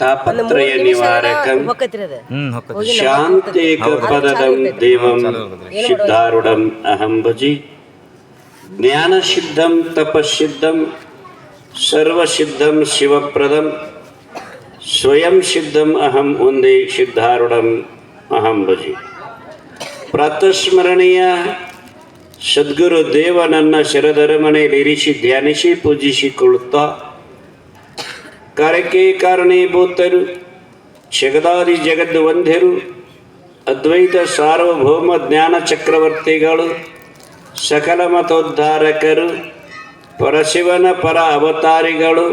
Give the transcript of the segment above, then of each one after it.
ತಾಪತ್ರಯ ನಿವಾರಕಂ. ಶಾಂತೇಕ ಪದದಂ ದೇವಂ ಸಿದ್ಧಾರುಢಂ ಅಹಂ ಭಜಿ. ಜ್ಞಾನಸಿದ್ಧಂ ತಪಸ್ಸಿದ್ಧಂ ಸರ್ವಸಿದ್ಧಂ ಶಿವಪ್ರದಂ ಸ್ವಯಂ ಸಿದ್ಧಂ ಅಹಂ ಒಂದೇ ಸಿದ್ಧಾರುಢಂ ಅಹಂ ಭಜಿ. ಪ್ರಾತಸ್ಮರಣೀಯ ಸದ್ಗುರು ದೇವ ನನ್ನ ಶಿರಧರಮನೆಯಲ್ಲಿರಿಸಿ ಧ್ಯಾನಿಸಿ ಪೂಜಿಸಿಕೊಳ್ಳುತ್ತಾ ಕಾರ್ಯಕ್ಕೆ ಕಾರಣೀಭೂತರು ಜಗದಾದಿ ಜಗದ್ದು ವಂದ್ಯರು, ಅದ್ವೈತ ಸಾರ್ವಭೌಮ ಜ್ಞಾನ ಚಕ್ರವರ್ತಿಗಳು, ಸಕಲ ಮತೋದ್ಧಾರಕರು, ಪರಶಿವನ ಪರ ಅವತಾರಿಗಳು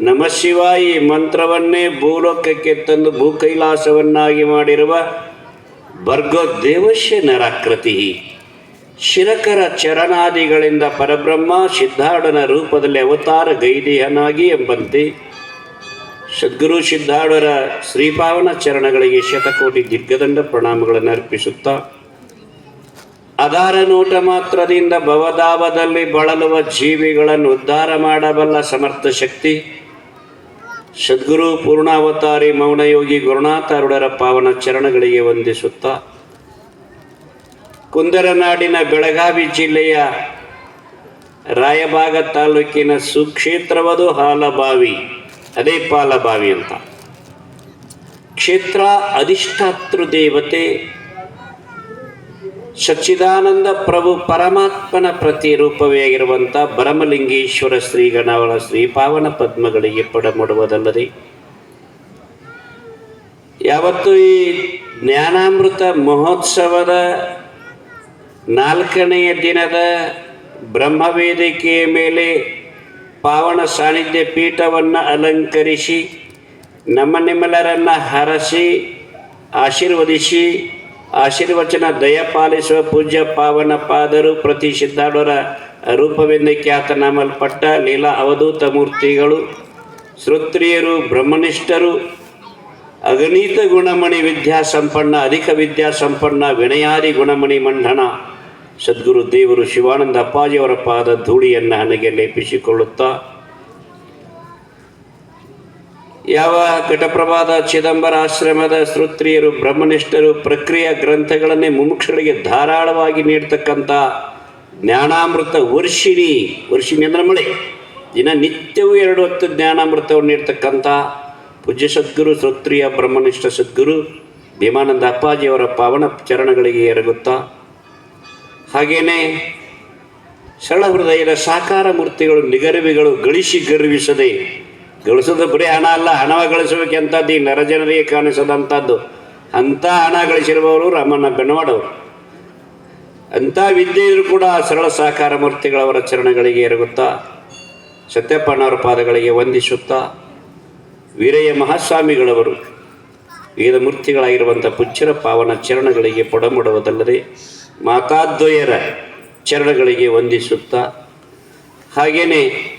ನಮಃಶಿವಾಯಿ ಮಂತ್ರವನ್ನೇ ಭೂಲೋಕಕ್ಕೆ ತಂದು ಭೂಕೈಲಾಸವನ್ನಾಗಿ ಮಾಡಿರುವ ಭರ್ಗೋದೇವಶ್ಯ ನರಾಕೃತಿ. ಶಿರಕರ ಚರಣಾದಿಗಳಿಂದ ಪರಬ್ರಹ್ಮ ಸಿದ್ಧಾಡನ ರೂಪದಲ್ಲಿ ಅವತಾರ ಗೈದೇಹನಾಗಿ ಎಂಬಂತೆ ಸದ್ಗುರು ಸಿದ್ಧಾಡರ ಶ್ರೀಪಾವನ ಚರಣಗಳಿಗೆ ಶತಕೋಟಿ ದಿಗ್ಗದಂಡ ಪ್ರಣಾಮಗಳನ್ನು ಅರ್ಪಿಸುತ್ತಾ ಅದಾರ ನೋಟ ಮಾತ್ರದಿಂದ ಭವದಾವದಲ್ಲಿ ಬಳಲುವ ಜೀವಿಗಳನ್ನು ಉದ್ಧಾರ ಮಾಡಬಲ್ಲ ಸಮರ್ಥ ಶಕ್ತಿ, ಸದ್ಗುರು ಪೂರ್ಣಾವತಾರಿ ಮೌನಯೋಗಿ ಗುರುನಾಥರುಡರ ಪಾವನ ಚರಣಗಳಿಗೆ ವಂದಿಸುತ್ತಾ, ಕುಂದರನಾಡಿನ ಬೆಳಗಾವಿ ಜಿಲ್ಲೆಯ ರಾಯಬಾಗ ತಾಲೂಕಿನ ಸುಕ್ಷೇತ್ರವದು ಹಾಲಬಾವಿ. ಅದೇ ಪಾಲಬಾವಿ ಅಂತ. ಕ್ಷೇತ್ರ ಅಧಿಷ್ಠಾತೃ ದೇವತೆ ಸಚ್ಚಿದಾನಂದ ಪ್ರಭು ಪರಮಾತ್ಮನ ಪ್ರತಿರೂಪವೇ ಆಗಿರುವಂಥ ಭರಮಲಿಂಗೇಶ್ವರ ಶ್ರೀ ಪಾವನ ಪದ್ಮಗಳಿಗೆ ಪಡಮಡುವುದಲ್ಲದೆ, ಯಾವತ್ತು ಈ ಜ್ಞಾನಾಮೃತ ಮಹೋತ್ಸವದ ನಾಲ್ಕನೆಯ ದಿನದ ಬ್ರಹ್ಮವೇದಿಕೆಯ ಮೇಲೆ ಪಾವನ ಸಾನ್ನಿಧ್ಯ ಪೀಠವನ್ನು ಅಲಂಕರಿಸಿ, ನಮ್ಮ ನಿಮ್ಮೆಲ್ಲರನ್ನು ಹರಸಿ, ಆಶೀರ್ವದಿಸಿ, ಆಶೀರ್ವಚನ ದಯಪಾಲಿಸುವ ಪೂಜ್ಯ ಪಾವನ ಪಾದರು ಪ್ರತಿ ಸಿದ್ಧಾಡೋರ ರೂಪವೆಂದ ಖ್ಯಾತನಾಮಲ್ಪಟ್ಟ ಲೀಲಾ ಅವಧೂತ ಮೂರ್ತಿಗಳು, ಶ್ರೋತ್ರಿಯರು, ಬ್ರಹ್ಮನಿಷ್ಠರು ಅಗಣಿತ ಗುಣಮಣಿ ವಿದ್ಯಾ ಸಂಪನ್ನ ಅಧಿಕ ವಿದ್ಯಾ ಸಂಪನ್ನ ವಿನಯಾದಿ ಗುಣಮಣಿ ಮಂಡನ ಸದ್ಗುರು ದೇವರು ಶಿವಾನಂದ ಅಪ್ಪಾಜಿಯವರ ಪಾದ ಧೂಳಿಯನ್ನು ಹಣೆಗೆ ಲೇಪಿಸಿಕೊಳ್ಳುತ್ತಾ, ಯಾವ ಘಟಪ್ರಭಾದ ಚಿದಂಬರ ಆಶ್ರಮದ ಶ್ರೋತ್ರಿಯರು ಬ್ರಹ್ಮನಿಷ್ಠರು ಪ್ರಕ್ರಿಯೆ ಗ್ರಂಥಗಳನ್ನೇ ಮುಮುಕ್ಷಗಳಿಗೆ ಧಾರಾಳವಾಗಿ ನೀಡ್ತಕ್ಕಂಥ ಜ್ಞಾನಾಮೃತ ವರ್ಷಿಣಿ ವರ್ಷಿಣಿ ಅಂದ್ರೆ ಮಳೆ, ದಿನ ನಿತ್ಯವೂ ಎರಡು ಹೊತ್ತು ಜ್ಞಾನಾಮೃತವನ್ನು ನೀಡ್ತಕ್ಕಂಥ ಪೂಜ್ಯ ಸದ್ಗುರು ಶ್ರೋತ್ರಿಯ ಬ್ರಹ್ಮನಿಷ್ಠ ಸದ್ಗುರು ಭೀಮಾನಂದ ಅಪ್ಪಾಜಿಯವರ ಪಾವನ ಚರಣಗಳಿಗೆ ಎರಗುತ್ತಾ ಹಾಗೇನೇ ಸರಳ ಹೃದಯದ ಸಾಕಾರ ಮೂರ್ತಿಗಳು, ನಿಗರ್ವಿಗಳು ಗಳಿಸಿ ಗರ್ವಿಸದೆ, ಗಳಿಸೋದು ಬರೀ ಹಣ ಅಲ್ಲ, ಹಣವ ಗಳಿಸಬೇಕೆಂಥದ್ದು ಈ ನರಜನರಿಗೆ ಕಾಣಿಸದಂಥದ್ದು. ಅಂಥ ಹಣ ಗಳಿಸಿರುವವರು ರಾಮಣ್ಣ ಬೆನ್ನವಾಡವರು ಅಂಥ ವಿದ್ಯೆಯರು ಕೂಡ ಸರಳ ಸಾಕಾರ ಮೂರ್ತಿಗಳವರ ಚರಣಗಳಿಗೆ ಎರಗುತ್ತಾ ಸತ್ಯಪ್ಪನವರ ಪಾದಗಳಿಗೆ ವಂದಿಸುತ್ತಾ, ವೀರಯ್ಯ ಮಹಾಸ್ವಾಮಿಗಳವರು ವೇದ ಮೂರ್ತಿಗಳಾಗಿರುವಂಥ ಪುಚ್ಚರ ಪಾವನ ಚರಣಗಳಿಗೆ ಪೊಡಮುಡುವುದಲ್ಲದೆ ಮಾತಾದ್ವಯರ ಚರಣಗಳಿಗೆ ವಂದಿಸುತ್ತ, ಹಾಗೇನೆ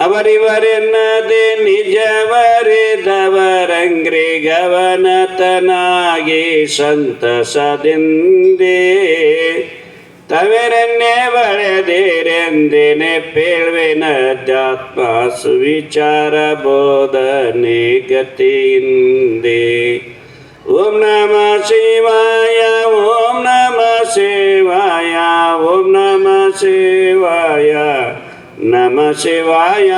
ಅವರಿವರೆನ್ನದೆ ನಿಜವರೆದವರಂಗ್ರೆ ಗವನತನಾಗಿ ಸಂತಸದಿಂದೇ, ತವರನ್ನೇ ಪೇಳ್ವೆನ ಜಾತ್ಮ ಸುವಿಚಾರ ಬೋಧನೆ ಗತಿಯಿಂದೆ. ಓಂ ನಮ ಶಿವಾಯ ಶಿವಾಯ, ಓಂ ನಮ ಶಿವಾಯ ನಮ ಶಿವಾಯ.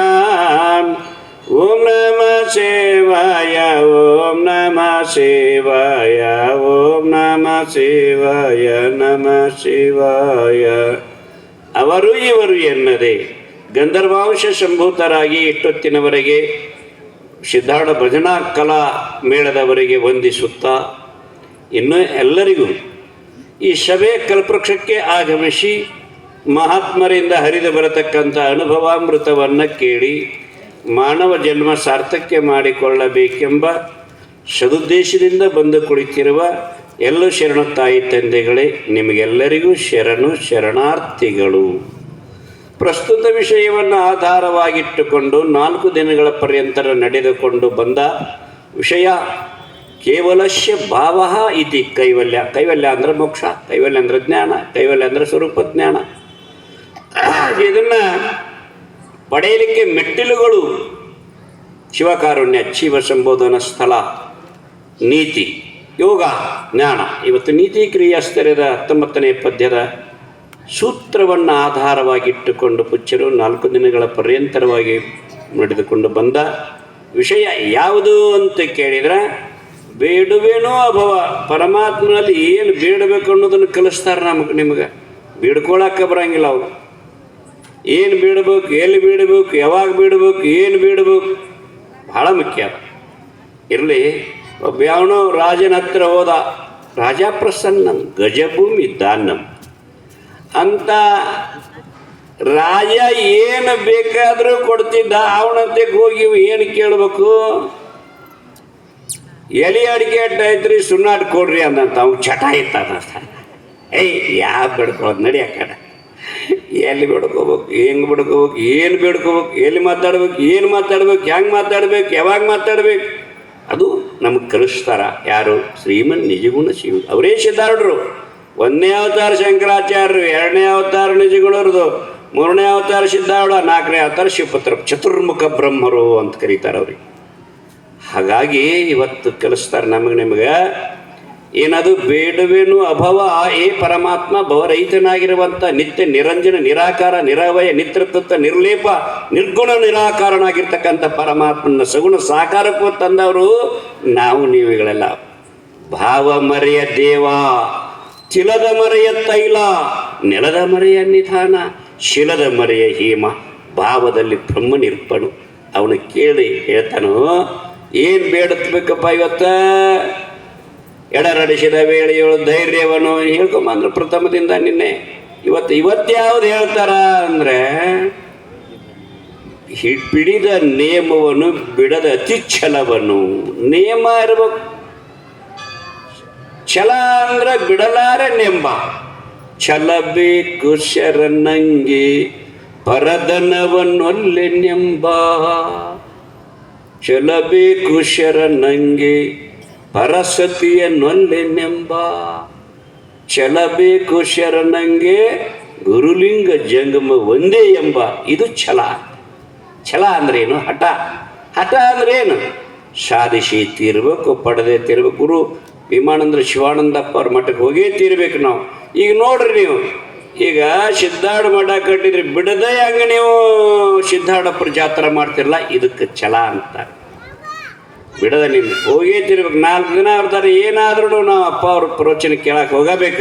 ಓಂ ನಮ ಶಿವಾಯ, ಓಂ ನಮ ಶಿವಾಯ, ಓಂ ನಮ ಶಿವಾಯ ನಮ ಶಿವಾಯ. ಅವರು ಇವರು ಎನ್ನದೆ. ಗಂಧರ್ವಾಂಶ ಸಂಭೂತರಾಗಿ ಇಟ್ಟೊತ್ತಿನವರೆಗೆ ಸಿದ್ಧಾರ್ಥ ಭಜನಾ ಕಲಾ ಮೇಳದವರೆಗೆ ವಂದಿಸುತ್ತಾ, ಇನ್ನು ಎಲ್ಲರಿಗೂ ಈ ಶವೆ ಕಲ್ಪವೃಕ್ಷಕ್ಕೆ ಆಗಮಿಸಿ ಮಹಾತ್ಮರಿಂದ ಹರಿದು ಬರತಕ್ಕಂಥ ಅನುಭವಾಮೃತವನ್ನು ಕೇಳಿ ಮಾನವ ಜನ್ಮ ಸಾರ್ಥಕ್ಯ ಮಾಡಿಕೊಳ್ಳಬೇಕೆಂಬ ಸದುದ್ದೇಶದಿಂದ ಬಂದು ಕುಳಿತಿರುವ ಎಲ್ಲ ಶರಣ ತಾಯಿ ತಂದೆಗಳೇ, ನಿಮಗೆಲ್ಲರಿಗೂ ಶರಣು ಶರಣಾರ್ಥಿಗಳು. ಪ್ರಸ್ತುತ ವಿಷಯವನ್ನು ಆಧಾರವಾಗಿಟ್ಟುಕೊಂಡು ನಾಲ್ಕು ದಿನಗಳ ಪರ್ಯಂತರ ನಡೆದುಕೊಂಡು ಬಂದ ವಿಷಯ ಕೇವಲಶ್ಯ ಭಾವ ಇತಿ ಕೈವಲ್ಯ. ಕೈವಲ್ಯ ಅಂದರೆ ಮೋಕ್ಷ, ಕೈವಲ್ಯ ಅಂದರೆ ಜ್ಞಾನ, ಕೈವಲ್ಯ ಅಂದರೆ ಸ್ವರೂಪ ಜ್ಞಾನ. ಇದನ್ನು ಪಡೆಯಲಿಕ್ಕೆ ಮೆಟ್ಟಿಲುಗಳು ಶಿವಕಾರುಣ್ಯ ಶಿವ ಸಂಬೋಧನ ಸ್ಥಳ, ನೀತಿ, ಯೋಗ, ಜ್ಞಾನ. ಇವತ್ತು ನೀತಿ ಕ್ರಿಯಾಸ್ತರ್ಯದ ಹತ್ತೊಂಬತ್ತನೇ ಪದ್ಯದ ಸೂತ್ರವನ್ನು ಆಧಾರವಾಗಿಟ್ಟುಕೊಂಡು ಪುಚ್ಚರು ನಾಲ್ಕು ದಿನಗಳ ಪರ್ಯಂತರವಾಗಿ ನಡೆದುಕೊಂಡು ಬಂದ ವಿಷಯ ಯಾವುದು ಅಂತ ಕೇಳಿದರೆ ಬೇಡುವೇನೋ ಅಭವ, ಪರಮಾತ್ಮನಲ್ಲಿ ಏನು ಬೇಡಬೇಕು ಅನ್ನೋದನ್ನು ಕಲಿಸ್ತಾರೆ ನಮಗೆ ನಿಮಗೆ. ಬೇಡ್ಕೊಳಕ್ಕೆ ಬರಂಗಿಲ್ಲ ಅವರು. ಏನು ಬೇಡಬೇಕು, ಎಲ್ಲಿ ಬೇಡಬೇಕು, ಯಾವಾಗ ಬೇಡಬೇಕು, ಏನು ಬೇಡಬೇಕು, ಭಾಳ ಮುಖ್ಯ ಇರಲಿ, ಒಬ್ಬ ಯಾವನೋ ರಾಜನ ಹತ್ರ ಹೋದ, ರಾಜ ಪ್ರಸನ್ನ, ಗಜಭೂಮಿ ದಾನಂ. ಅಂತ ರಾಜ ಏನು ಬೇಕಾದರೂ ಕೊಡ್ತಿದ್ದ ಅವನಂತೆ ಹೋಗಿ ಏನು ಕೇಳಬೇಕು? ಎಲಿ ಅಡಿಕೆ ಅಡ್ಡ ಐತ್ರಿ ಸುಣ್ಣಾಟ್ ಕೊಡ್ರಿ ಅಂದಂತ ಅವ್ನು ಚಟ ಇತ್ತಾನ ಏಯ್ ಯಾವ ಬೇಡ್ಕೊಳ್ಳೋದು ನಡಿ ಎಲ್ಲಿ ಬಿಡ್ಕೋಬೇಕು, ಹೆಂಗೆ ಬಿಡ್ಕೋಬೇಕು, ಏನು ಬಿಡ್ಕೋಬೇಕು, ಎಲ್ಲಿ ಮಾತಾಡ್ಬೇಕು, ಏನು ಮಾತಾಡ್ಬೇಕು ಹೆಂಗೆ ಮಾತಾಡ್ಬೇಕು, ಯಾವಾಗ ಮಾತಾಡ್ಬೇಕು. ಅದು ನಮಗೆ ಕಲಿಸ್ತಾರ ಯಾರು? ಶ್ರೀಮನ್ ನಿಜಗುಣ ಶಿವ. ಅವರೇ ಸಿದ್ಧಾರೂಢರು. ಒಂದನೇ ಅವತಾರ ಶಂಕರಾಚಾರ್ಯರು, ಎರಡನೇ ಅವತಾರ ನಿಜಗುಣರದು, ಮೂರನೇ ಅವತಾರ ಸಿದ್ಧಾರೂಢ, ನಾಲ್ಕನೇ ಅವತಾರ ಶಿವಪುತ್ರ, ಚತುರ್ಮುಖ ಬ್ರಹ್ಮರು ಅಂತ ಕರೀತಾರೆ ಅವ್ರಿಗೆ. ಹಾಗಾಗಿ ಇವತ್ತು ಕಲಿಸ್ತಾರೆ ನಮಗೆ ನಿಮಗೆ, ಏನದು ಬೇಡವೇನು ಅಭವ ಏ ಪರಮಾತ್ಮ ಭವರಹಿತನಾಗಿರುವಂಥ ನಿತ್ಯ ನಿರಂಜನ, ನಿರಾಕಾರ, ನಿರವಯ ನಿತ್ರತತ್ವ ನಿರ್ಲೇಪ, ನಿರ್ಗುಣ, ನಿರಾಕಾರನಾಗಿರ್ತಕ್ಕಂಥ ಪರಮಾತ್ಮನ ಸಗುಣ ಸಾಕಾರಕ್ಕೂ ತಂದವರು ನಾವು ನೀವುಗಳೆಲ್ಲ ಭಾವ ಮರೆಯ ದೇವ ಚಿಲದ ಮರೆಯ ತೈಲ, ನೆಲದ ಮರೆಯ ನಿಧಾನ, ಶಿಲದ ಮರೆಯ ಹೇಮ, ಭಾವದಲ್ಲಿ ಬ್ರಹ್ಮ ನಿರ್ಪಣು. ಅವನು ಕೇಳಿ ಹೇಳ್ತಾನು ಏನು ಬೇಡತ್ಬೇಕಪ್ಪ ಇವತ್ತ? ಎಡರಡಿಸಿದ ವೇಳೆಯೊಳು ಧೈರ್ಯವನ್ನು ಹೇಳ್ಕೊಂಬಂದ್ರು ಪ್ರಥಮದಿಂದ ನಿನ್ನೆ. ಇವತ್ತು ಇವತ್ತ್ಯಾವ್ದು ಹೇಳ್ತಾರ ಅಂದ್ರೆ ಬಿಡಿದ ನೇಮವನ್ನು ಬಿಡದ ಅತಿ ಛಲವನ್ನು ನೇಮ ಇರಬೇಕು. ಛಲ ಅಂದ್ರೆ ಬಿಡಲಾರೆ ನೆಂಬ. ಛಲಬೇಕು ಶರಣಂಗೆ ಪರದನವನ್ನೊಲ್ಲೆ ನೆಂಬ. ಛಲಬೇಕು ಶರಣಂಗೆ ಪರಸತಿಯ ನೊಲ್ಲೆ ನೆಂಬ ಛಲಬೇಕು ಶರಣಂಗೆ ಗುರುಲಿಂಗ ಜಂಗಮ ಒಂದೇ ಎಂಬ. ಇದು ಛಲ. ಛಲ ಅಂದ್ರೆ ಏನು ಹಠ. ಹಠ ಅಂದ್ರೆ ಏನು ಸಾಧಿಸಿ ತೀರ್ಬೇಕು, ಪಡೆದೇ ತೀರ್ಬೇಕು. ಗುರು ವಿಮಾನಂದ್ರ ಶಿವಾನಂದಪ್ಪ ಅವ್ರ ಮಠಕ್ಕೆ ಹೋಗೇ ತೀರ್ಬೇಕು ನಾವು. ಈಗ ನೋಡ್ರಿ ನೀವು ಈಗ ಸಿದ್ಧಾಡ ಮಠ ಕಟ್ಟಿದ್ರೆ ಬಿಡದೆ ಹಂಗೆ ನೀವು ಸಿದ್ಧಾರ್ಥಪ್ಪರ ಜಾತ್ರೆ ಮಾಡ್ತಿರಲ್ಲ ಇದಕ್ಕೆ ಛಲ ಅಂತಾರೆ. ಬಿಡದ ನೀನು ಹೋಗೇ ತಿರ್ಬೇಕು. ನಾಲ್ಕು ದಿನ ಇರ್ತಾರೆ. ಏನಾದ್ರೂ ನಾವು ಅಪ್ಪ ಅವ್ರ ಪ್ರವಚನ ಕೇಳಕ್ಕೆ ಹೋಗಬೇಕ.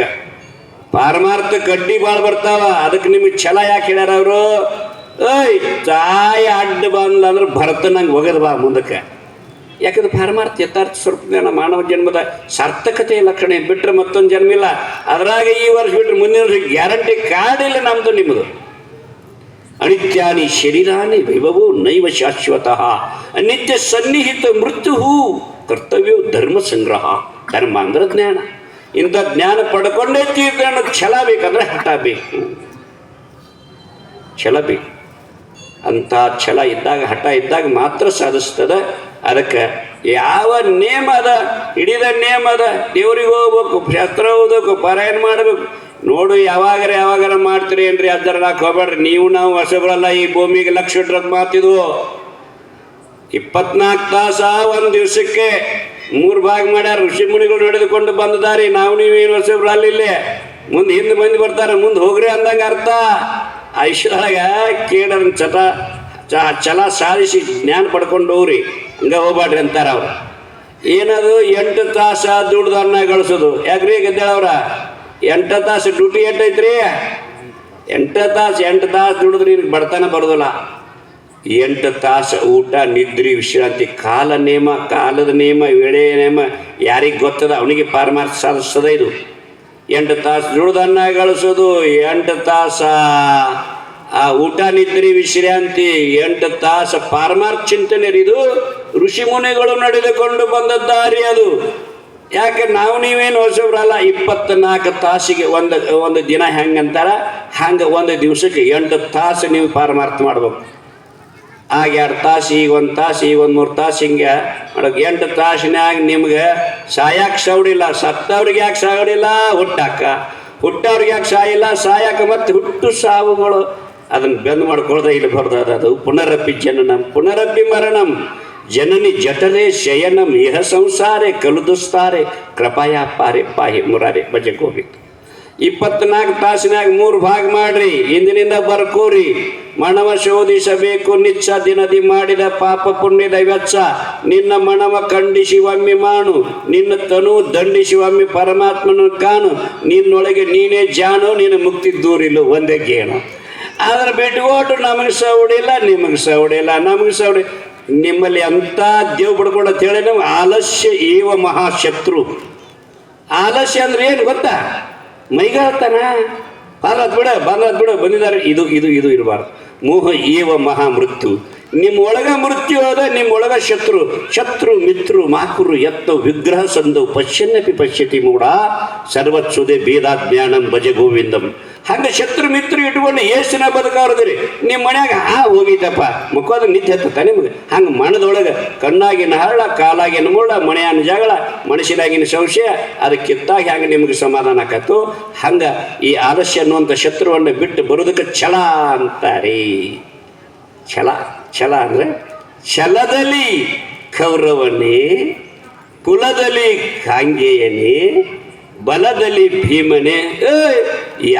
ಪಾರಮಾರ್ಥ ಕಡ್ಡಿ ಭಾಳ ಬರ್ತಾವ. ಅದಕ್ಕೆ ನಿಮಗೆ ಛಲ ಯಾಕೆ ಹೇಳ್ಯಾರ ಅವರು? ಏಯ್ ತಾಯಿ ಅಡ್ಡ ಬಂದ್ಲ ಅಂದ್ರೆ ಭರತ ನಂಗೆ ಒಗದ ಬಾ ಮುಂದಕ್ಕೆ. ಯಾಕಂದ್ರೆ ಪಾರಮಾರ್ಥ ಯಥಾರ್ಥ ಸ್ವಲ್ಪ ಜ್ಞಾನ ಮಾನವ ಜನ್ಮದ ಸಾರ್ಥಕತೆ ಲಕ್ಷಣ ಬಿಟ್ಟರೆ ಮತ್ತೊಂದು ಜನ್ಮ ಇಲ್ಲ. ಅದ್ರಾಗ ಈ ವರ್ಷ ಬಿಟ್ಟರೆ ಮುಂದಿನ ವರ್ಷ ಗ್ಯಾರಂಟಿ ಕಾಡಿಲ್ಲ ನಮ್ದು ನಿಮ್ಮದು ಅನಿತ್ಯಾನಿ ಶರೀರಾನಿ ವೈಭವೋ ನೈವ ಶಾಶ್ವತಃ. ಅನಿತ್ಯ ಸನ್ನಿಹಿತ ಮೃತ್ಯು ಕರ್ತವ್ಯವು ಧರ್ಮ ಸಂಗ್ರಹ. ಧರ್ಮ ಅಂದ್ರೆ ಜ್ಞಾನ. ಇಂಥ ಜ್ಞಾನ ಪಡ್ಕೊಂಡೇ ತೀರ್ಥ ಛಲ ಬೇಕಂದ್ರೆ ಹಠ ಬೇಕು. ಛಲ ಬೇಕು. ಅಂಥ ಛಲ ಇದ್ದಾಗ, ಹಠ ಇದ್ದಾಗ ಮಾತ್ರ ಸಾಧಿಸ್ತದೆ. ಅದಕ್ಕೆ ಯಾವ ನೇಮ ಅದ ಹಿಡಿದ ನೇಮ ಅದ ದೇವ್ರಿಗೆ ಹೋಗ್ಬೇಕು, ಶಸ್ತ್ರ ಓದಬೇಕು ಪಾರಾಯಣ ಮಾಡಬೇಕು. ನೋಡು, ಯಾವಾಗರ ಯಾವಾಗಾರ ಮಾಡ್ತೀರಿ ಏನ್ರಿ ಅದರ ಹೋಗ್ಬೇಡ್ರಿ. ನೀವು ನಾವು ಹೊಸಬರಲ್ಲ ಈ ಭೂಮಿಗೆ ಲಕ್ಷ ಇಟ್ರಕ್ ಮಾತಿದ್ವು ಇಪ್ಪತ್ನಾಲ್ಕು ತಾಸ ಒಂದು ದಿವಸಕ್ಕೆ ಮೂರು ಭಾಗ ಮಾಡ್ಯಾರ. ಋಷಿ ಮುನಿಗಳು ನಡೆದುಕೊಂಡು ಬಂದಿದ್ದಾರೆ ನಾವು ನೀವು ನೀವೇನು ಹೊಸಬ್ರು ಅಲ್ಲಿಲ್ಲೇ ಮುಂದೆ ಹಿಂದೆ ಮಂದಿ ಬರ್ತಾರೆ, ಮುಂದೆ ಹೋಗ್ರಿ ಅಂದಂಗೆ ಅರ್ಥ. ಐಶ್ವರ್ಯ ಕೇಳ ಚಟ ಚಲ ಸಾಧಿಸಿ ಜ್ಞಾನ ಪಡ್ಕೊಂಡು ಹೋಗ್ರಿ ಹಂಗೆ ಹೋಗ್ಬಾಡ್ರಿ ಅಂತಾರೆ ಅವ್ರು. ಏನದು ಎಂಟು ತಾಸ ದುಡ್ದು ಅನ್ನ ಗಳಿಸೋದು? ಯಾಕ್ರಿ ಗೆದ್ದೇಳವ್ರ ಎಂಟು ತಾಸು ಡ್ಯೂಟಿ ಎಂಟೈತ್ರಿ? ಎಂಟು ತಾಸು ಎಂಟು ತಾಸು ದುಡಿದ್ರೆ ನಿನಗೆ ಬಡತನ ಬರೋದಿಲ್ಲ. ಎಂಟು ತಾಸು ಊಟ, ನಿದ್ರಿ, ವಿಶ್ರಾಂತಿ, ಕಾಲ ನೇಮ, ಕಾಲದ ನೇಮ, ವೇಳೆ ನೇಮ, ಯಾರಿಗೆ ಗೊತ್ತದ ಅವನಿಗೆ ಪಾರಮಾರ್ಥ ಸಾಧಿಸ್ತದ ಇದು. ಎಂಟು ತಾಸು ದುಡ್ದನ್ನ ಗಳಿಸೋದು, ಎಂಟು ತಾಸ ಆ ಊಟ ನಿದ್ರಿ ವಿಶ್ರಾಂತಿ ಎಂಟು ತಾಸ ಪಾರಮಾರ್ಥ ಚಿಂತನೆ ಇದು ಋಷಿ ಮುನಿಗಳು ನಡೆದುಕೊಂಡು ಬಂದ ದಾರಿ ಅದು. ಯಾಕೆ ನಾವು ನೀವೇನು ಹೊಸಬ್ರಲ್ಲ ಇಪ್ಪತ್ನಾಲ್ಕು ತಾಸಿಗೆ ಒಂದು ಒಂದು ದಿನ ಹೆಂಗಂತಾರ? ಹಂಗೆ ಒಂದು ದಿವಸಕ್ಕೆ ಎಂಟು ತಾಸು ನೀವು ಪಾರಮಾರ್ಥ ಮಾಡ್ಬೇಕು. ಆಗ ಎರಡು ತಾಸು, ಈಗ ಒಂದು ತಾಸು, ಈಗ ಒಂದು ಮೂರು ತಾಸು ಹಿಂಗೆ ಮಾಡಕ್ಕೆ ಎಂಟು ತಾಸಿನಾಗ ನಿಮ್ಗೆ ಸಾಯಕ್ಕೆ ಸೌಡಿಲ್ಲ ಸತ್ತವ್ರಿಗೆ ಯಾಕೆ ಸಾವಡಿಲ್ಲ? ಹುಟ್ಟಾಕ. ಹುಟ್ಟವ್ರಿಗೆ ಯಾಕೆ ಸಾಯಿಲ್ಲ? ಸಾಯಾಕ ಮತ್ತೆ ಹುಟ್ಟು ಸಾವುಗಳು. ಅದನ್ನು ಬೆಂದ್ ಮಾಡ್ಕೊಳ್ದೆ ಇಲ್ಲಿ ಬರ್ದ ಅದು ಪುನರಪಿ ಜನನಂ ಪುನರಪಿ ಮರಣಂ. ಜನನಿ ಜಠರೆ ಶಯನಂ, ಇಹ ಸಂಸಾರೆ ಕಲುದುಸ್ತಾರೆ. ಕೃಪಾಯ ಪಾರೆ ಪಾಹಿ ಮುರಾರೆ ಭಜೆ ಗೋವಿಂದ. ಇಪ್ಪತ್ನಾಲ್ಕು ತಾಸಿನಾಗ ಮೂರು ಭಾಗ ಮಾಡ್ರಿ, ಇಂದಿನಿಂದ ಬರ್ಕೋರಿ. ಮಣವ ಶೋಧಿಸಬೇಕು ನಿಚ್ಚ ದಿನದಿ ಮಾಡಿದ ಪಾಪ ಪುಣ್ಯದ ವೆಚ್ಚ. ನಿನ್ನ ಮಣವ ಖಂಡಿಸಿ ಒಮ್ಮೆ ಮಾಡು, ನಿನ್ನ ತನು ದಂಡಿಸಿ ಒಮ್ಮೆ ಪರಮಾತ್ಮನ ಕಾಣು. ನಿನ್ನೊಳಗೆ ನೀನೇ ಜಾಣು ನಿನ್ನ ಮುಕ್ತಿ ದೂರಿಲ್ಲ ಒಂದೇ ಗೇಣು. ಆದ್ರೆ ಬಿಟ್ಕೊಟ್ಟು ನಮಗೆ ಸೌಡಿಲ್ಲ, ನಿಮಗೆ ಸೌಡಿಲ್ಲ, ನಮಗೆ ಸೌಡಿ. ನಿಮ್ಮಲ್ಲಿ ಅಂತ ದೇವ್ ಬಿಡ್ಕೊಂಡು ಅಂತ ಹೇಳಿ ನಾವು ಆಲಸ್ಯ ಏವ ಮಹಾಶತ್ರು. ಆಲಸ್ಯ ಅಂದ್ರೆ ಏನು ಗೊತ್ತಾ? ಮೈಗಾಳ್ತಾನ ಬಾರದ್ ಬಿಡ ಬಾರದ್ ಬಿಡ, ಬಂದಿದ್ದಾರೆ. ಇದು ಇದು ಇದು ಇರಬಾರ್ದು. ಮೋಹ ಏವ ಮಹಾ ಮೃತ್ಯು ನಿಮ್ಮ ಒಳಗ ಮೃತ್ಯು ಅದ ನಿಮ್ಮೊಳಗ ಶತ್ರು. ಶತ್ರು, ಮಿತ್ರು, ಮಾಕುರು ಎತ್ತ ವಿಗ್ರಹ ಸಂದವು ಪಶ್ಯನ್ನಪಿ ಪಶ್ಯತಿ ಮೂಡ ಸರ್ವತ್ಸುದೆ ಜ್ಞಾನಂ ಭಜ ಗೋವಿಂದಂ. ಹಂಗೆ ಶತ್ರು, ಮಿತ್ರ ಇಟ್ಕೊಂಡು ಏಸಿನ ಬದುಕಾರದ್ರಿ. ನಿಮ್ಮ ಮನ್ಯಾಗ ಆ ಹೋಗಿದ್ದಪ್ಪ. ಮುಖದ ನಿತ್ಯ ಹತ್ತತ್ತ ನಿಮಗೆ? ಹಂಗೆ ಮನದೊಳಗೆ ಕಣ್ಣಾಗಿನ ಹರಳ, ಕಾಲಾಗಿನ ಮುಳ್ಳ ಮನೆಯನ್ನು ಜಗಳ, ಮನಸ್ಸಿನಾಗಿನ ಸಂಶಯ, ಅದು ಕಿತ್ತಾಗಿ ಹಂಗೆ ನಿಮಗೆ ಸಮಾಧಾನ ಆಕತ್ತು. ಹಂಗೆ ಈ ಆಲಸ್ಯ ಅನ್ನುವಂಥ ಶತ್ರುವನ್ನು ಬಿಟ್ಟು ಬರೋದಕ್ಕೆ ಛಲ ಅಂತಾರೆ. ಛಲ. ಛಲ ಅಂದರೆ ಛಲದಲ್ಲಿ ಕೌರವನೇ, ಕುಲದಲ್ಲಿ ಕಾಂಗೆಯನೇ, ಬಲದಲ್ಲಿ ಭೀಮನೆ.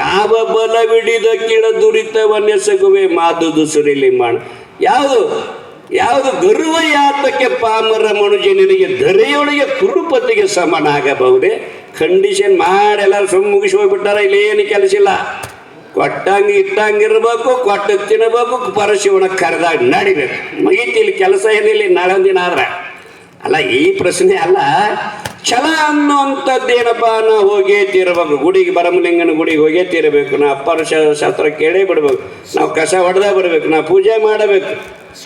ಯಾವ ಬಲವಿಡಿದ ಕಿಳ ದುರಿತವನ್ನೆಸಗುವೆ ಮಾದುದು ಸುರಿಲಿ ಮಾಡ ಯಾವುದು ಯಾವುದು ಗರ್ವ ಯಾತಕ್ಕೆ ಪಾಮರ ಮನುಜನಿಗೆ ಧರೆಯೊಳಗೆ ಕುರುಪತಿಗೆ ಸಮನಾಗಬಹುದೇ? ಕಂಡೀಷನ್ ಮಾಡೆಲ್ಲ ಸುಮ್ಮ ಮುಗಿಸಿ ಹೋಗ್ಬಿಟ್ಟಾರ ಇಲ್ಲಿ ಏನು ಕೆಲಸ ಇಲ್ಲ. ಕೊಟ್ಟಂಗೆ ಇಟ್ಟಂಗೆ ಇರಬೇಕು ಕೊಟ್ಟು ತಿನ್ನಬೇಕು ಪರಶಿವನ ಕರೆದಾಗ ನಡಿಬೇಕು. ಮೈತಿ ಇಲ್ಲಿ ಕೆಲಸ ಏನಿಲ್ಲ, ನಾಳೆ ದಿನ ಆದ್ರೆ. ಅಲ್ಲ, ಈ ಪ್ರಶ್ನೆ ಅಲ್ಲ. ಛಲ ಅನ್ನುವಂಥದ್ದು ಏನಪ್ಪ ನಾ ಹೋಗೇ ತೀರಬೇಕು. ಗುಡಿಗೆ ಬರಮಲಿಂಗನ ಗುಡಿಗೆ ಹೋಗೇ ತೀರಬೇಕು. ನಾ ಅಪ್ಪರ ಶಾಸ್ತ್ರ ಕೇಳೇ ಬಿಡಬೇಕು. ನಾವು ಕಸ ಹೊಡೆದೇ ಬರಬೇಕು. ನಾವು ಪೂಜೆ ಮಾಡಬೇಕು.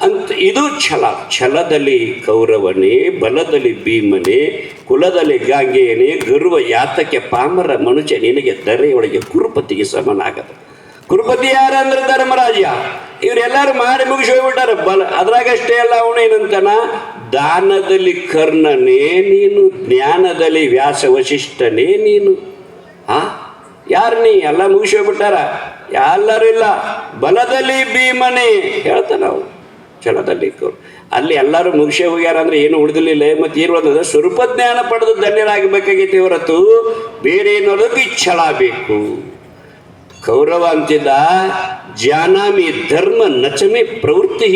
ಅಂತ ಇದು ಛಲ. ಛಲದಲ್ಲಿ ಕೌರವನೇ, ಬಲದಲ್ಲಿ ಭೀಮನೇ, ಕುಲದಲ್ಲಿ ಗಾಂಗೆಯನೇ, ಗರ್ವ ಯಾತಕ್ಕೆ ಪಾಮರ ಮನುಷ್ಯ ನಿನಗೆ ದರೆಯೊಳಗೆ ಕುರುಪತಿಗೆ ಸಮನಾಗದು. ಕುರುಪತಿ ಯಾರಂದ್ರೆ ಧರ್ಮರಾಜ. ಇವರೆಲ್ಲರೂ ಮಾಡಿ ಮುಗಿಸಿ ಹೋಗ್ಬಿಟ್ಟಾರ. ಬಲ ಅದ್ರಾಗಷ್ಟೇ ಅಲ್ಲ ಅವನೇನಂತನ ದಾನದಲ್ಲಿ ಕರ್ಣನೇ ನೀನು, ಜ್ಞಾನದಲ್ಲಿ ವ್ಯಾಸ ವಶಿಷ್ಠನೇ ನೀನು. ಆ? ಯಾರು ನೀ? ಎಲ್ಲ ಮುಗಿಸಿ ಹೋಗ್ಬಿಟ್ಟಾರ? ಎಲ್ಲರೂ ಇಲ್ಲ. ಬಲದಲ್ಲಿ ಭೀಮನೇ ಹೇಳ್ತಾನ ನಾವು ಛಲದಲ್ಲಿ ಅಲ್ಲಿ ಎಲ್ಲರೂ ಮುಗಿಸೇ ಹೋಗ್ಯಾರ ಅಂದ್ರೆ ಏನು ಉಳಿದಿಲ್ಲ ಮತ್ತೆ ಏನು ಸ್ವರೂಪ ಜ್ಞಾನ ಪಡೆದು ಧನ್ಯರಾಗಬೇಕಾಗೈತಿ ಹೊರತು ಬೇರೆ ಏನೋದಕ್ಕೆ ಬಿಚ್ಚಳ ಬೇಕು. ಕೌರವ ಅಂತಿದ್ದ ಜಾನಾಮಿ ಧರ್ಮ ನಚಮೆ ಪ್ರವೃತ್ತಿ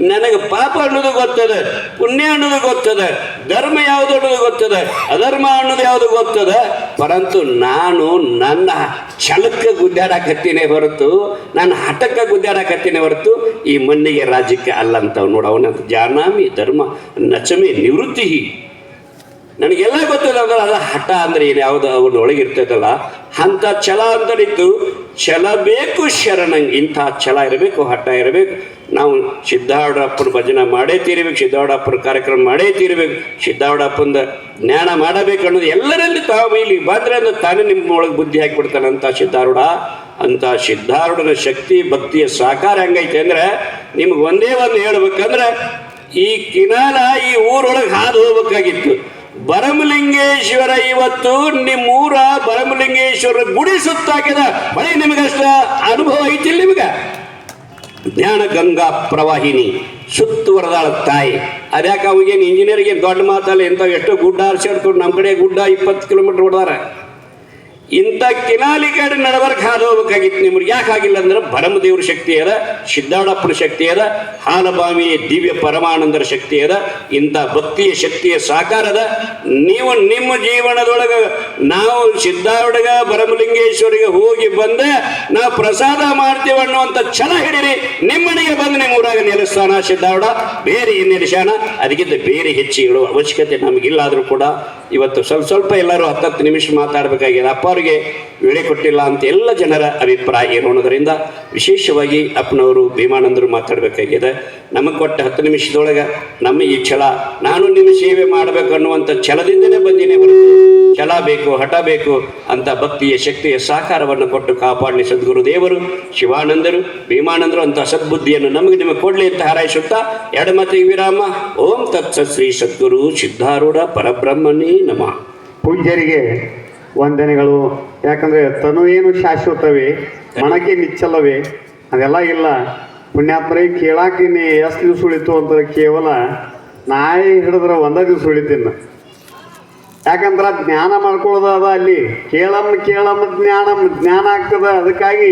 ನನಗೆ ಪಾಪ ಅನ್ನೋದು ಗೊತ್ತದ, ಪುಣ್ಯ ಅನ್ನೋದು ಗೊತ್ತದ, ಧರ್ಮ ಯಾವುದು ಅನ್ನೋದು ಗೊತ್ತದ, ಅಧರ್ಮ ಅನ್ನೋದು ಯಾವುದು ಗೊತ್ತದ? ಪರಂತು ನಾನು ನನ್ನ ಛಲಕ್ಕೆ ಗುದ್ದಾಡಕತ್ತೀನಿ ಹೊರತು ನಾನು ಹಠಕ್ಕೆ ಗುದ್ದಾಡಕತ್ತೀನಿ ಹೊರತು, ಈ ಮಣ್ಣಿಗೆ ರಾಜ್ಯಕ್ಕೆ ಅಲ್ಲ ನೋಡವನ ಜಾನಾಮಿ ಧರ್ಮ ನಚಮೆ ನಿವೃತ್ತಿ ನನಗೆಲ್ಲ ಗೊತ್ತಿಲ್ಲ ಅಂದ್ರೆ ಅದ ಹಠ ಅಂದ್ರೆ ಏನು ಯಾವುದು ಅವನ ಒಳಗೆ ಇರ್ತೈತಲ್ಲ ಅಂಥ ಛಲ ಅಂತಡಿತ್ತು ಛಲ ಬೇಕು ಶರಣಂಗೆ, ಇಂಥ ಛಲ ಇರಬೇಕು, ಹಠ ಇರಬೇಕು. ನಾವು ಸಿದ್ಧಾವಡಪ್ಪನ ಭಜನೆ ಮಾಡೇ ತೀರಬೇಕು ಸಿದ್ಧಾವಡಪ್ಪನ ಕಾರ್ಯಕ್ರಮ ಮಾಡೇ ತೀರಬೇಕು ಸಿದ್ಧಾವಡಪ್ಪಂದ ಜ್ಞಾನ ಮಾಡಬೇಕು ಅನ್ನೋದು ಎಲ್ಲರಲ್ಲಿ ತಾವು ಇಲ್ಲಿ ಬಂದ್ರೆ ಅಂದ್ರೆ ತಾನೇ ನಿಮ್ಮ ಒಳಗೆ ಬುದ್ಧಿ ಹಾಕಿಬಿಡ್ತಾನೆ ಅಂತ ಸಿದ್ಧಾರೂಢ. ಅಂತ ಸಿದ್ಧಾರೂಢನ ಶಕ್ತಿ, ಭಕ್ತಿಯ ಸಾಕಾರ ಹೆಂಗೈತೆ ಅಂದ್ರೆ, ನಿಮ್ಗೆ ಒಂದೇ ಒಂದು ಹೇಳ್ಬೇಕಂದ್ರೆ, ಈ ಕಿನಾಲ ಈ ಊರೊಳಗೆ ಹಾದು ಹೋಗ್ಬೇಕಾಗಿತ್ತು. ಬರಮಲಿಂಗೇಶ್ವರ ಇವತ್ತು ನಿಮ್ಮೂರ ಬರಮಲಿಂಗೇಶ್ವರ ಗುಡಿ ಸುತ್ತಾಕಿದ ಬಳಿ ನಿಮಗಷ್ಟ ಅನುಭವ ಐತಿಲ್ಲ ನಿಮಗೆ. ಜ್ಞಾನ ಗಂಗಾ ಪ್ರವಾಹಿನಿ ಸುತ್ತುವರೆದಾಳ ತಾಯಿ. ಅದ್ಯಾಕೆ ಅವಾಗೇನು ಇಂಜಿನಿಯರ್ಗೆ ದೊಡ್ಡ ಮಾತಲ್ಲ ಇಂಥವು ಎಷ್ಟೋ ಗುಡ್ಡ ಆರಿಸಿಡ್ಕೊಂಡು ನಮ್ಮ ಕಡೆ ಗುಡ್ಡ ಇಪ್ಪತ್ತು ಕಿಲೋಮೀಟ್ರ್ ಹೊಡೆದಾರ ಇಂಥ ಕಿನಾಲಿಗಾಡಿ ಕಡೆ ನಡವರ್ಕ್ ಹಾದು ಹೋಗ್ಬೇಕಾಗಿತ್ತು ನಿಮ್ಗೆ. ಯಾಕೆ ಆಗಿಲ್ಲ ಅಂದ್ರೆ ಭರಮದೇವ್ರ ಶಕ್ತಿ ಅದ ಸಿದ್ಧಾಡಪ್ಪನ ಶಕ್ತಿ ಅದ ಹಾಲಭಾಮಿಯ ದಿವ್ಯ ಪರಮಾನಂದರ ಶಕ್ತಿ ಅದ, ಇಂಥ ಭಕ್ತಿಯ ಶಕ್ತಿಯ ಸಾಕಾರದ ನೀವು ನಿಮ್ಮ ಜೀವನದೊಳಗೆ ನಾವು ಸಿದ್ಧಾರೂಢಗ ಭರಮಲಿಂಗೇಶ್ವರಿಗೆ ಹೋಗಿ ಬಂದ, ನಾವು ಪ್ರಸಾದ ಮಾಡ್ತೀವಿ ಅನ್ನುವಂಥ ಛಲ ಹಿಡೀರಿ, ನಿಮ್ಮನೆಗೆ ಬಂದು ನಿಮ್ಮ ಊರಾಗ ನೆಲೆಸ್ತಾನ ಸಿದ್ಧಾರೂಢ ಬೇರೆ ಏನು ನೆಲೆಸಾನ ಅದಕ್ಕಿಂತ ಬೇರೆ ಹೆಚ್ಚು ಹೇಳುವ ಅವಶ್ಯಕತೆ ನಮಗಿಲ್ಲಾದರೂ ಕೂಡ. ಇವತ್ತು ಸ್ವಲ್ಪ ಸ್ವಲ್ಪ ಎಲ್ಲರೂ ಹತ್ತತ್ತು ನಿಮಿಷ ಮಾತಾಡಬೇಕಾಗಿದೆ. ಅಪ್ಪ ಅವರಿಗೆ ವೇಳೆ ಕೊಟ್ಟಿಲ್ಲ ಅಂತ ಎಲ್ಲ ಜನರ ಅಭಿಪ್ರಾಯ ಅನ್ನೋದರಿಂದ ವಿಶೇಷವಾಗಿ ಅಪ್ಪನವರು, ಭೀಮಾನಂದರು ಮಾತಾಡಬೇಕಾಗಿದೆ. ನಮಗೆ ಕೊಟ್ಟ ಹತ್ತು ನಿಮಿಷದೊಳಗೆ ನಮ್ಮ ಈ ಛಲ, ನಾನು ನಿಮ್ಮ ಸೇವೆ ಮಾಡಬೇಕು ಅನ್ನುವಂಥ ಛಲದಿಂದಲೇ ಬಂದಿನಿ ಹೊರತು. ಛಲ ಬೇಕು, ಹಠ ಬೇಕು ಅಂತ ಭಕ್ತಿಯ ಶಕ್ತಿಯ ಸಾಕಾರವನ್ನು ಕೊಟ್ಟು ಕಾಪಾಡಲಿ ಸದ್ಗುರು ದೇವರು ಶಿವಾನಂದರು, ಭೀಮಾನಂದರು ಅಂತ ಸದ್ಬುದ್ಧಿಯನ್ನು ನಮಗೆ ನಿಮಗೆ ಕೊಡಲಿ ಅಂತ ಹಾರೈಸುತ್ತಾ ಎಡಮತಿ ವಿರಾಮ. ಓಂ ತತ್ಸ ಶ್ರೀ ಸದ್ಗುರು ಸಿದ್ಧಾರೂಢ ಪರಬ್ರಹ್ಮನೇ ನಮಃ. ಪೂಜ್ಯರಿಗೆ ವಂದನೆಗಳು. ಯಾಕಂದ್ರೆ ತನು ಏನು ಶಾಶ್ವತವೇ, ಮನಕ್ಕೆ ನಿಚ್ಚಲವೇ ಅದೆಲ್ಲ ಇಲ್ಲ. ಪುಣ್ಯಾತ್ಮರೇ, ಕೇಳಾಕಿನಿ, ಎಷ್ಟು ದಿವ್ಸ ಉಳಿತು ಅಂತ ಕೇವಲ ನಾಯಿ ಹಿಡಿದ್ರೆ ಒಂದೇ ದಿವ್ಸ ಉಳಿತೀನಿ ಯಾಕಂದ್ರೆ ಜ್ಞಾನ ಮಾಡ್ಕೊಳ್ಳೋದು ಅದ ಅಲ್ಲಿ. ಕೇಳಮ್ಮ ಕೇಳಮ್ಮ ಜ್ಞಾನಮ್ಮ ಜ್ಞಾನ ಆಗ್ತದ. ಅದಕ್ಕಾಗಿ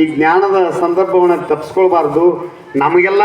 ಈ ಜ್ಞಾನದ ಸಂದರ್ಭವನ್ನ ತಪ್ಪಿಸ್ಕೊಳ್ಬಾರ್ದು ನಮಗೆಲ್ಲ